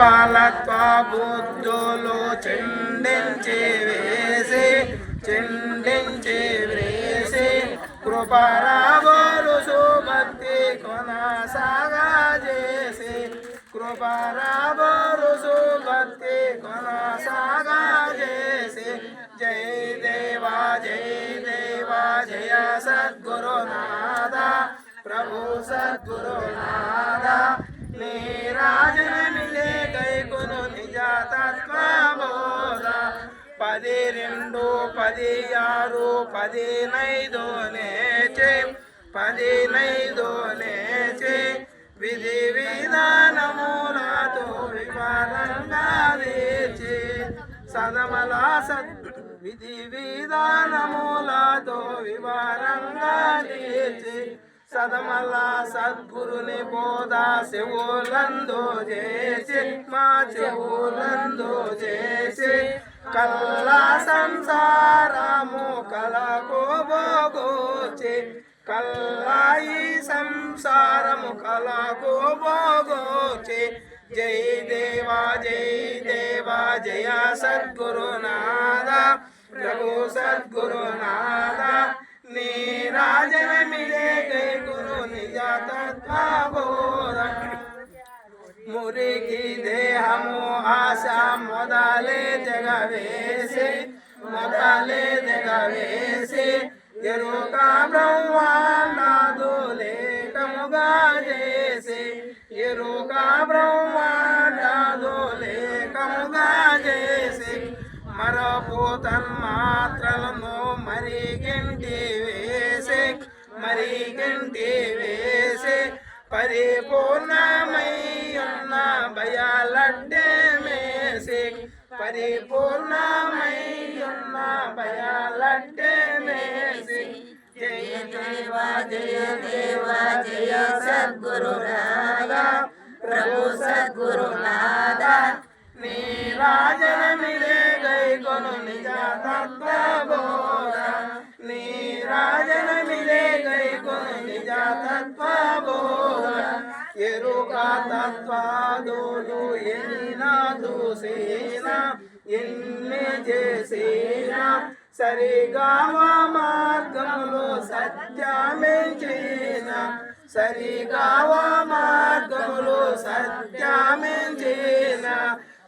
కృపాలత్వ బుద్ధులు చెండించి వేసి చెండించి వేసి కృపరాబోలు సుభక్తి కొనసాగా చేసి కృపరాబోలు సుభక్తి కొనసాగా చేసి జై దేవా జై దేవా జయ సద్గురునాథ ప్రభు సద్గురునాథ నీ రాజనే పది రెండు పది ఆరు పది నైదు నేచే పది విధి విధానములతో వివరంగా లేచి. సదమల సద్ విధి విధానములతో వివరంగా లేచి. సదమల సద్గురుని బోధ శివులందు చేసి మా చెవులందు చేసి. కల్లా సంసారము కలకు బోగోచి కల్లా ఈ సంసారము కలకు బోగోచి జై దేవా జై దేవా జయ సద్గురునాథ. ప్రభు సద్గురునాథ నీరా మొదలే తెగవేసి మొదలే తెగవేసి ఎరుక బ్రహ్మాండాదు లేకముగా చేసి ఎరుక బ్రహ్మాండాదు లేకముగా చేసి మరపు తన్మాత్రలను మరిగింటి వేసి మరిగింటి వేసి పరిపూర్ణమై ఉన్న భయాలంటే మేసి పరిపూర్ణమై ఉన్న మేసి. జయ దేవ జయ దేవ జయ సద్గురు ప్రభు సద్గురు నీరాజన మిలే గై కొను నిజ తత్వబోధ నీరాజన మిలే గై కొను నిజ తత్వబోధ ఎరుక తత్వాదోదు ఎన్నాదు చేసేనా. ఎన్ని మార్గంలో సత్యమే మార్గములు సరిగా మార్గంలో సత్యమే సత్యమించిన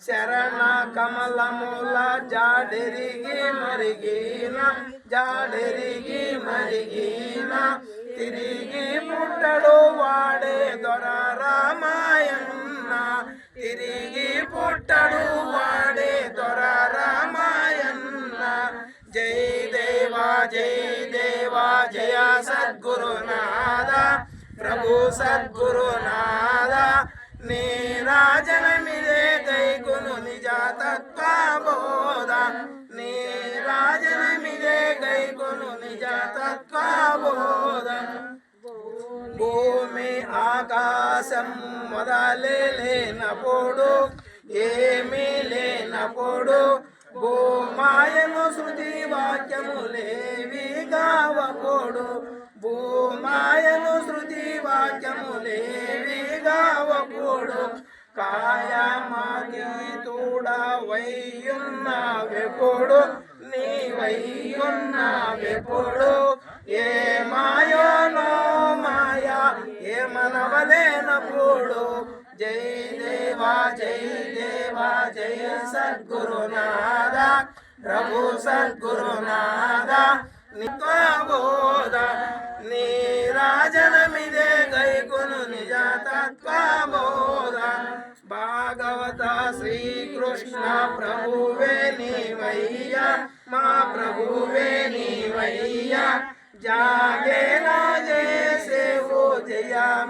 శరణ కమలముల జాడెరిగి మరిగిన జాడెరిగి మరిగిన. తిరిగి పుట్టడు వాడే దొర రామాయణ తిరిగి జై దేవా జయ సద్గురునాథ ప్రభు సద్గురునాథ. నీరాజన మిలే గై గును నిజ తత్వబోధ. నీరాజన మిలే గై గును నిజ తత్వబోధ. భూమి ఆకాశం మొదలే లేనప్పుడు ఏమీ లేనప్పుడు భూమాయను శృతి వాక్యములేవి గావకోడు. భూమాయను శృతి వాక్యములేవి గావకూడు. కాయమాగీతుడ వయ్యున్న వెప్పుడు నీ వయ్యున్న వెప్పుడు ఏ మాయోనో మాయా? ఏ మనవలేనప్పుడు? జై దేవా జై దేవా జయ प्रभु सद्गुरुनादा, नित्वाबोध गई गैगुनु निज तत्त्वाबोध भागवत श्रीकृष्ण, प्रभुवे निवैया, मा प्रभुवे निवैया। जागे राजे से वो जया